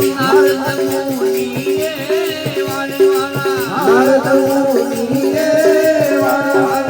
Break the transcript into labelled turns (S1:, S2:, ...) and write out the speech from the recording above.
S1: ભારત મુનિએ વાલા ભારત મુનિએ વાલા.